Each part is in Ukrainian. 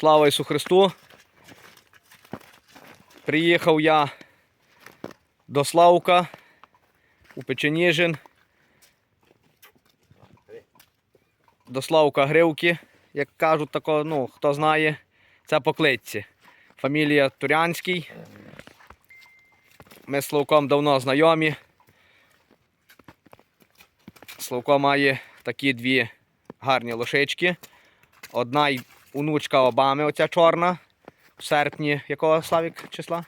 Слава Ісу Христу! Приїхав я до Славка у Печеніжин. До Славка Гривки, як кажуть, тако, ну, хто знає, це по кличці. Фамілія Турянський. Ми з Славком давно знайомі. Славко має такі дві гарні лошички. Одна й онучка Обами, оця чорна. В серпні якого Славік числа?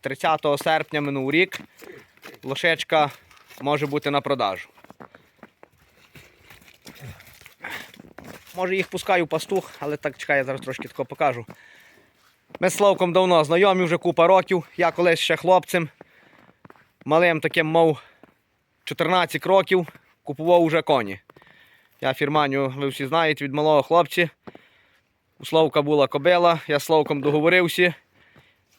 30 серпня минув рік. Лошечка може бути на продажу. Може їх пускаю пастух, але так чекай, я зараз трошки тако покажу. Ми з Славком давно знайомі, вже купа років. Я колись ще хлопцем. Малим таким мав 14 років, купував уже коні. Я фірманю, ви всі знаєте, від малого хлопця. У Славка була кобила, я з Славком договорився.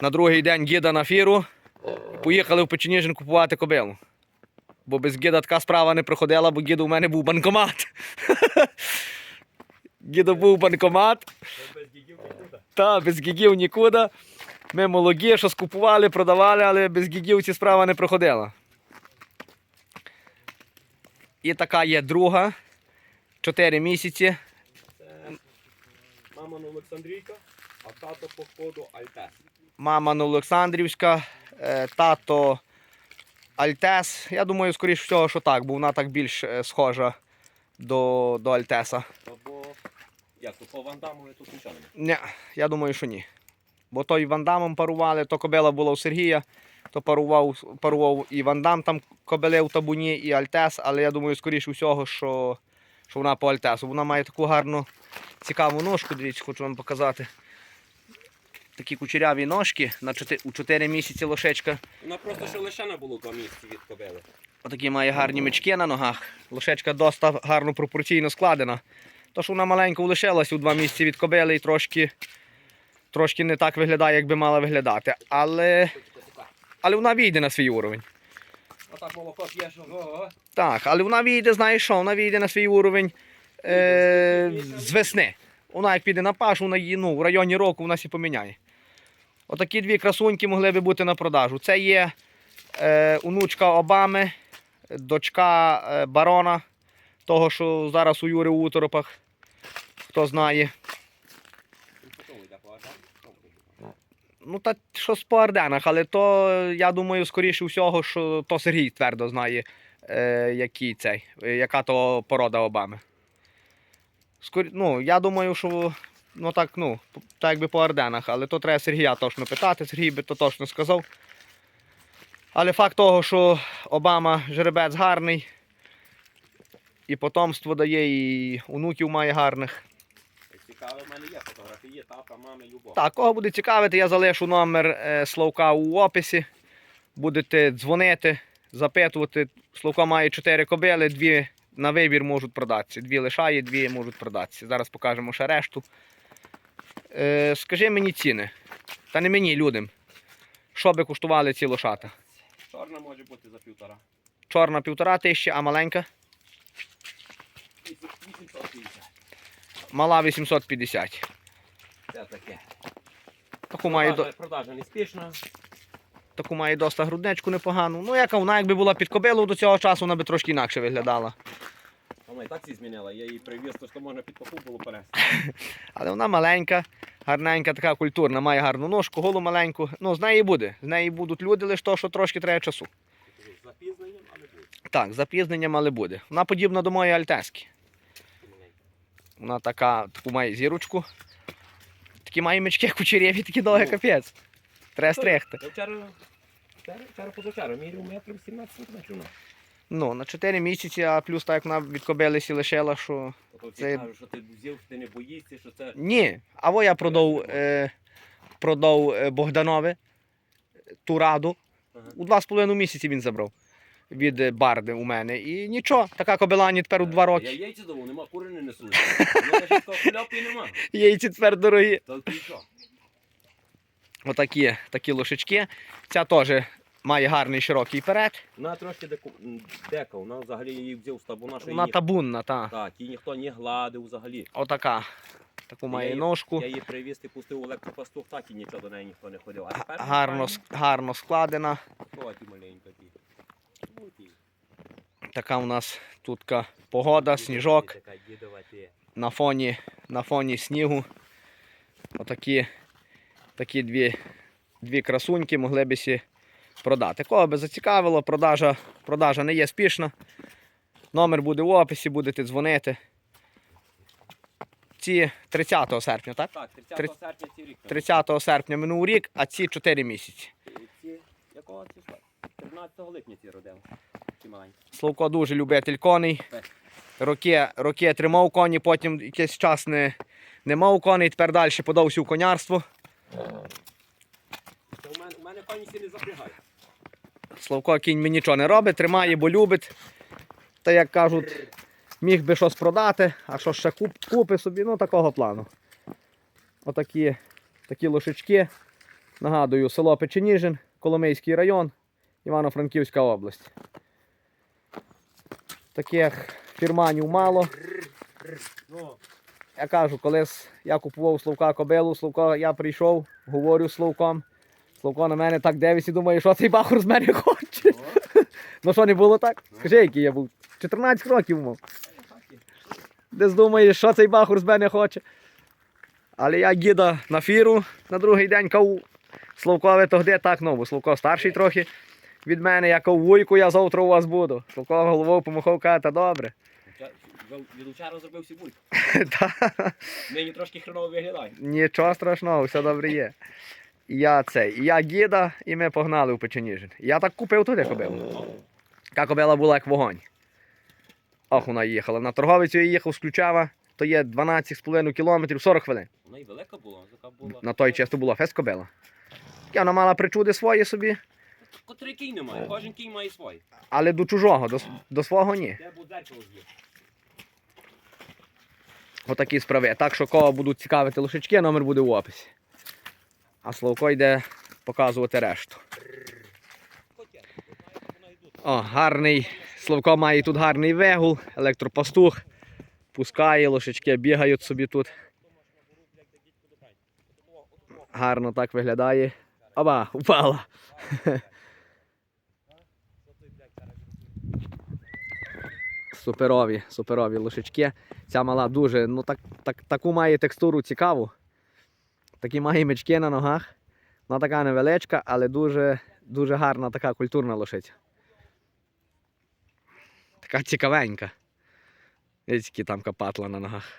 На другий день гіда на фіру. Поїхали в Печеніжин купувати кобилу. Бо без гіда така справа не проходила, бо гіда у мене був банкомат. Гіда був банкомат. Та, без гігів нікуди. Ми молоді, що скупували, продавали, але без гігів ці справа не проходила. І така є друга. 4 місяці. Мама на Олександрійка, а тато по ходу Альтес. Мама на Олександрівська, е, тато Альтес. Я думаю, скоріш всього, що так, бо вона так більш е, схожа до, до Альтеса. Або як то по Вандаму тут нічого немає. Ні, я думаю, що ні. Бо то і Вандамом парували, то кобила була у Сергія, то парував, парував і Вандам там кобили в табуні, і Альтес, але я думаю, скоріш усього, що, що вона по Альтесу. Вона має таку гарну, цікаву ножку, дивіться, хочу вам показати. Такі кучеряві ножки на 4, у 4 місяці лошечка. Вона просто ще лише не було два місяці від кобили. Отакі має гарні мечки на ногах. Лошечка доста гарно пропорційно складена. То, що вона маленько лишилась у два місяці від кобили і трошки, трошки не так виглядає, як би мала виглядати. Але, але вона війде на свій уровень. Отак молоко п'є, що. Так, але вона війде, знаєш що, вона війде на свій уровень е, з весни. Вона як піде на пашу, вона її ну, в районі року вона сі поміняє. Отакі дві красуньки могли би бути на продажу. Це є е, онучка Обами, дочка е, барона, того, що зараз у Юри у Уторопах, хто знає. Ну, та щось по Арденах, але то, я думаю, скоріше всього, що то Сергій твердо знає, е, який цей, е, яка то порода Обами. Скорі, ну, я думаю, що ну, так, ну, так якби по Арденах, але то треба Сергія точно питати, Сергій би то точно сказав. Але факт того, що Обама жеребець гарний, і потомство дає, і онуків має гарних. Цікаве, в мене є фотографії, тата, мами, любов. Так, кого буде цікавити, я залишу номер е, Славка у описі. Будете дзвонити, запитувати. Славко має 4 кобили, дві на вибір можуть продатися. Дві лишає, дві можуть продатися. Зараз покажемо ще решту. Е, скажи мені ціни. Та не мені, людям. Що би коштували ці лошата? Чорна може бути за півтора. Чорна півтора тисячі, а маленька? 850. Мала 850. Це таке. Таку до... Продажа, продажа не спішна. Таку має доста грудничку непогану. Ну, яка вона, якби була під кобилу до цього часу, вона би трошки інакше виглядала. Вона і так всі змінила. Я її привіз, то що можна під паху було перести. Але вона маленька, гарненька, така культурна, має гарну ножку, голу маленьку. Ну, з неї буде. З неї будуть люди, лише то, що трошки треба часу. Запізненням, але буде. Так, запізненням, але буде. Вона подібна до моєї альтески. Вона така, таку має зірочку. Такі має мечки кучерєві, такі довгі Ну. капець. Треба стригти. Я вчора, вчора, вчора позавчора міряв метрів 17 сантиметрів. Ну, на 4 місяці, а плюс так як вона від кобили сі лишила, що. Тобто всі Це- кажуть, що ти взяв, що ти не боїшся, що це... Ні. А во я продав, е, продав е, Богданове ту раду. Ага. У два з половиною місяці він забрав від е, барди у мене. І нічого, така кобилані тепер у два Я роки. яйця давав, нема, кури не несуть. Я хляпу і нема. Яйці тепер дорогі. Та ти що? Отакі такі лошечки. Ця теж має гарний широкий перед. Вона трошки деку- дека, вона взагалі її взяв з табуна, що Вона її... табунна, та. Так, її ніхто не гладив взагалі. Отака. таку має її- ножку. Я її привіз і пустив електропастух, так і нічого до неї ніхто не ходив. А тепер Гарно, гарно складена. Ті маленька ті. Ті. Така у нас тут погода, сніжок. Така дідова на фоні, на фоні снігу. Отакі такі дві, дві красуньки могли б сі продати. Кого би зацікавило, продажа, продажа не є спішна. Номер буде в описі, будете дзвонити. Ці 30 серпня, так? Так, 30 серпня ці рік. 30 серпня минув рік, а ці 4 місяці. Ці, якого числа? 13 липня ці родили. Славко дуже любитель коней. Роки, роки тримав коні, потім якийсь час не, не мав коней, тепер далі подався в конярство. У мене, у мене коні сі не запрягають. Славко кінь мені нічого не робить, тримає, бо любить. Та як кажуть, міг би щось продати, а що ще куп, купи собі, ну такого плану. Отакі такі лошички. Нагадую, село Печеніжин, Коломийський район, Івано-Франківська область. Таких фірманів мало. Я кажу, колись я купував у Славка кобилу, Славко, я прийшов, говорю з Славком. Славко на мене так дивиться і думає, що цей бахур з мене хоче. Ну що не було так? Скажи, який я був. 14 років мав. Десь думаєш, що цей бахур з мене хоче. Але я гіда на фіру на другий день кав Славкове то де так, ну, бо Славко старший трохи від мене, я кав вуйку, я завтра у вас буду. Славко головою помахав, каже, та добре. Уча- Від учара зробив сібульку. Нині трошки хреново виглядає. Нічого страшного, все добре є. Я це, я гіда, і ми погнали в Печеніжин. Я так купив туди кобилу. Та кобила була як вогонь. Ох, вона їхала. На торговицю я їхав з Ключава, то є 12,5 кілометрів 40 хвилин. Вона і велика була, така була. На той час то була фест кобила. Я вона мала причуди свої собі, Котрий кінь немає, кожен кінь має свій. але до чужого, до, до свого ні. Де буде дзеркало є. Отакі справи. Так що кого будуть цікавити лошички, номер буде в описі. А Славко йде показувати решту. О, гарний. Славко має тут гарний вегул, електропастух. Пускає, лошечки бігають собі тут. Гарно так виглядає. Оба, упала. Суперові, суперові лошечки. Ця мала дуже, ну так, так, таку має текстуру цікаву. Такі має мечки на ногах. Вона така невеличка, але дуже, дуже гарна така культурна лошиця. Така цікавенька. Які там капатла на ногах.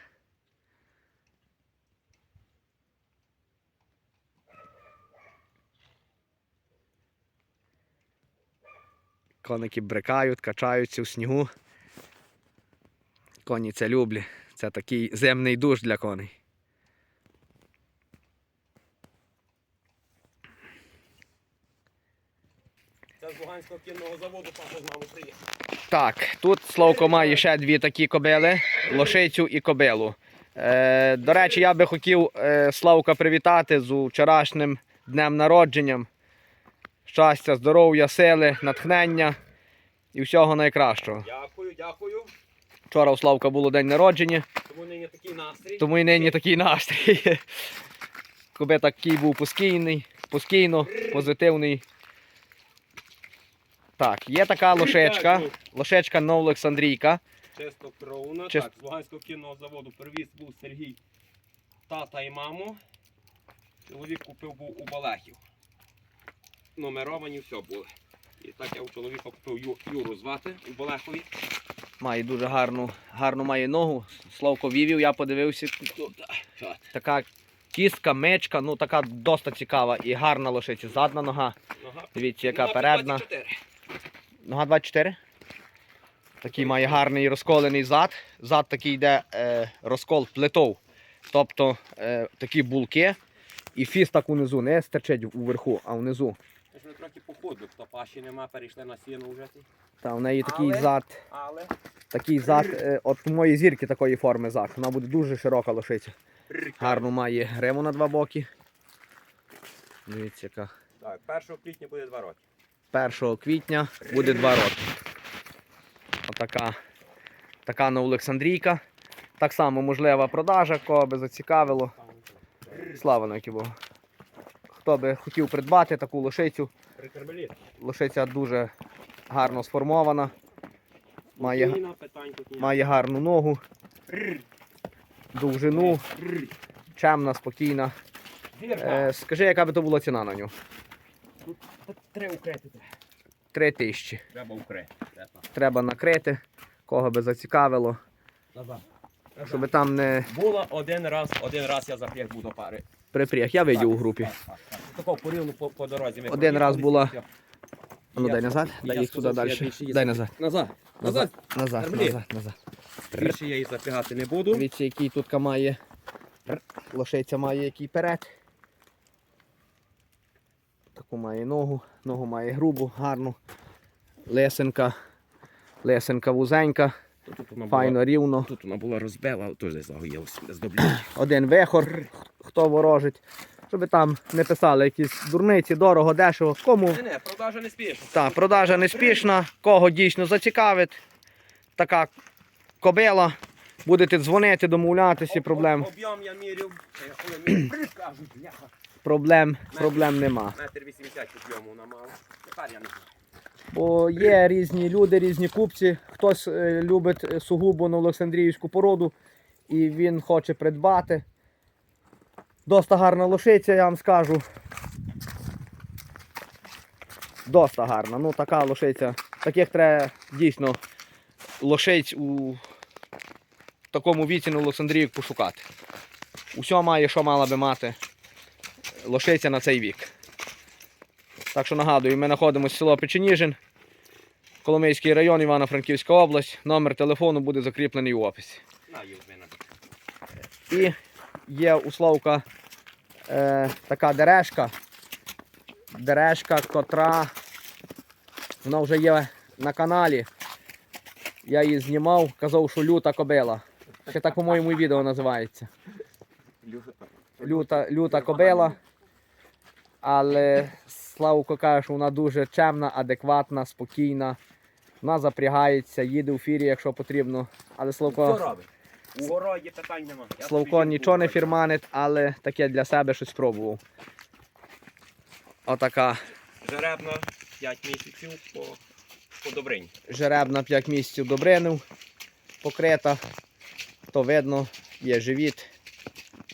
Коники брикають, качаються у снігу. Коні це люблять. Це такий земний душ для коней. Це з Луганського кінного заводу папа з мамою приїхав. Так, тут Славко має ще дві такі кобили, лошицю і кобилу. Е, до речі, я би хотів е, Славка привітати з вчорашнім днем народженням. Щастя, здоров'я, сили, натхнення і всього найкращого. Дякую, дякую. Вчора у Славка було день народження, Тому нині такий настрій. тому і нині такий настрій. Коби такий був постійний, постійно позитивний. Так, є така лошечка, лошечка Новоолександрійка. Чисто кровна. Чис- Так, з Луганського кінного заводу привіз був Сергій тата і маму. Чоловік купив був у Балехів. Номеровані все були. І так я у чоловіка купив Ю- Юру звати у Балехові. Має дуже гарну, гарну має ногу. Славко вівів, я подивився. Така кістка, мечка, ну така доста цікава і гарна лошиця. Задна нога. Дивіться, яка передна. Нога 24. Такий має гарний розколений зад. Зад такий йде е, розкол плитов. Тобто е, такі булки. І фіс так унизу, не стерчить уверху, а внизу. Ми трохи походу, хто паші нема, перейшли на сіну вже. Та в неї такий Але- зад, Але такий зад, е, от у моєї зірки такої форми зад. Вона буде дуже широка лошиця. Гарну має гриму на два боки. Дивіться, яка. Так, 1 квітня буде 2 роки. 1 квітня буде 2 роки. Отака. Така на Олександрійка. Так само можлива продажа, кого би зацікавило. Слава навіки Богу. Хто би хотів придбати таку лошицю, лошиця дуже гарно сформована, має, має гарну ногу, довжину, чемна, спокійна. Е, скажи, яка би то була ціна на нього? Три укрити. Три тисячі. Треба укрити. Треба. Накрити, кого би зацікавило, щоб там не Було один раз, один раз я запряг був до пари. Припряг. Я видів у групі. Так, так, так. Такого порівну по, по дорозі. ми Один раз була- Ну дай назад, дай їх туди далі. Дай назад. Назад. Назад, Назад. назад, назад. Більше я її запрягати не буду. Дивіться, який тут має. Лошиця має який перед. Таку має ногу, ногу має грубу, гарну. Лесенка. Лесенка вузенька, Тут була, файно рівно. тут вона була розбила, теж загоїлася. Один вихор, хто ворожить. Щоб там не писали якісь дурниці, дорого, дешево. Кому Не, не, продажа не спішна. та, продажа не спішна, кого дійсно зацікавить. Така кобила. Будете дзвонити, домовлятися, проблем, Об'єм я міряв, бляха. проблем, проблем нема. Метр 80 об'єму вона мала. Тепер я не знаю. Бо є різні люди, різні купці. Хтось е, любить е, сугубо на Олександріївську породу і він хоче придбати. Доста гарна лошиця, я вам скажу. Доста гарна. Ну така лошиця. Таких треба дійсно лошиць у такому віці на Олександрію пошукати. Усьо має, що мала би мати лошиця на цей вік. Так що нагадую, ми знаходимося в село Печеніжин, Коломийський район, Івано-Франківська область. Номер телефону буде закріплений у описі. І є у Славка е, така дерешка. Дерешка, котра вона вже є на каналі. Я її знімав, казав, що люта кобила. Ще так, по-моєму, відео називається. люта, люта кобила. Але Славко каже, що вона дуже чемна, адекватна, спокійна. Вона запрягається, їде у фірі, якщо потрібно. Але Славко, робить? У городі питань нема. Я Славко нічого не фірманить, але таке для себе щось спробував. Отака Жеребна 5 місяців по, по добрині. жеребна 5 місяців добринив, покрита. То видно, є живіт.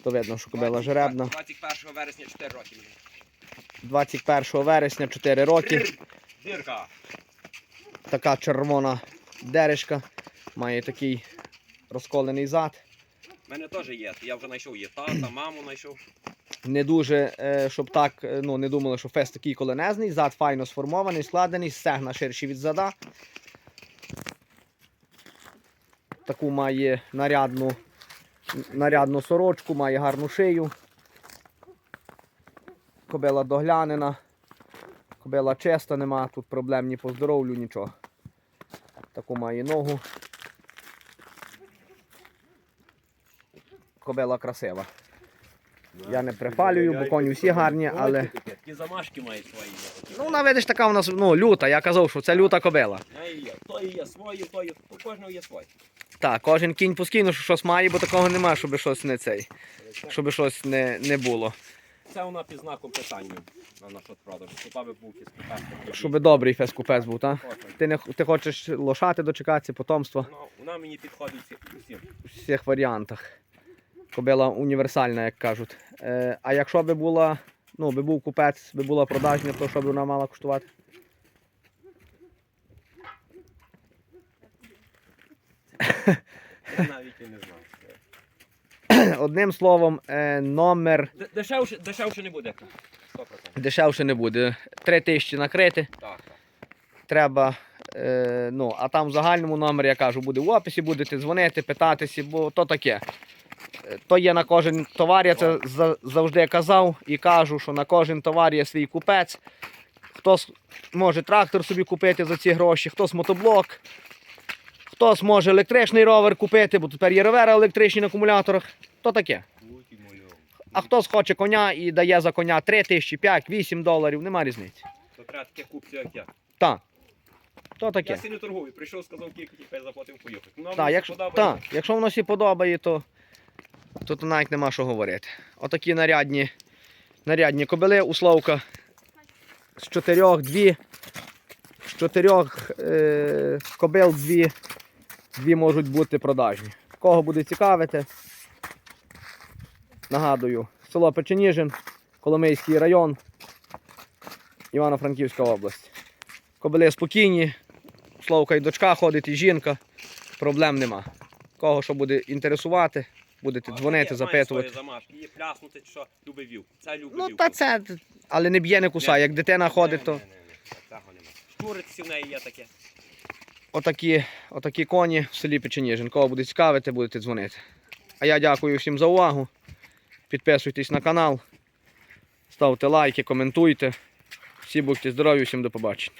То видно, що кобила жеребна. 21 вересня 4 роки. мені. 21 вересня 4 роки. Зірка. Така червона дережка. Має такий розколений зад. У мене теж є. Я вже знайшов є тата, маму знайшов. Не дуже, е, щоб так, е, ну не думали, що фест такий коленезний. Зад файно сформований, складений, стегна ширші від зада. Таку має нарядну, нарядну сорочку, має гарну шию. Кобила доглянена. Кобила чиста, нема тут проблем ні по здоров'ю, нічого. Таку має ногу. Кобила красива. Я не припалюю, бо коні всі гарні, але. Ті замашки мають свої. Ну, вона видиш, така у нас ну, люта. Я казав, що це люта кобила. То і є свої, то є. У кожного є свої. Так, кожен кінь постійно що щось має, бо такого немає, щоб щось не цей, щоб щось не, не було. Це вона під знаком питання на наш продаж. Щоб би був кіскопас. Щоб добрий фес-купець був, так? Ти, не, ти хочеш лошати дочекатися, потомство Ну, вона мені підходить всі- усім. у всіх варіантах. Кобила універсальна, як кажуть. Е, а якщо би була, ну, би був купець, би була продажня, то що б вона мала коштувати? Я навіть і не знаю. Одним словом, е, номер Д- Дешевше, дешевше не буде. 100%. дешевше не буде. Три тисячі накрити. Так, так. треба. Е, ну, а там в загальному номер, я кажу, буде в описі, будете дзвонити, питатися, бо то таке. То є на кожен товар, я це завжди казав і кажу, що на кожен товар є свій купець. Хтось може трактор собі купити за ці гроші, хтось мотоблок, хтось може електричний ровер купити, бо тепер є ровери електричні на акумуляторах. То таке. А хтось хоче коня і дає за коня 3 тисячі, 5, 8 доларів, нема різниці. То треба таке купці, як я. Так. То таке. Я сильно торгую. Прийшов, сказав, кілька хай заплатив поїхати. Ну, Так, якщо, та, якщо воно всі подобає, то, то навіть нема що говорити. Отакі нарядні, нарядні кобили у Славка. З чотирьох дві. З чотирьох е, кобил дві, дві можуть бути продажні. Кого буде цікавити, нагадую, село Печеніжин, Коломийський район, Івано-Франківська область. Кобили спокійні, Славка і дочка ходить, і жінка проблем нема. Кого що буде інтересувати, будете дзвонити, запитувати. Її пляснути, що любить вів. Це любить Ну вів. та це, але не б'є, не кусає. Як дитина ходить, то Цього нема. Штуриці в неї є таке. отакі, отакі коні в селі Печеніжин. Кого буде цікавити, будете дзвонити. А я дякую всім за увагу. Підписуйтесь на канал, ставте лайки, коментуйте. Всі будьте здорові, всім до побачення.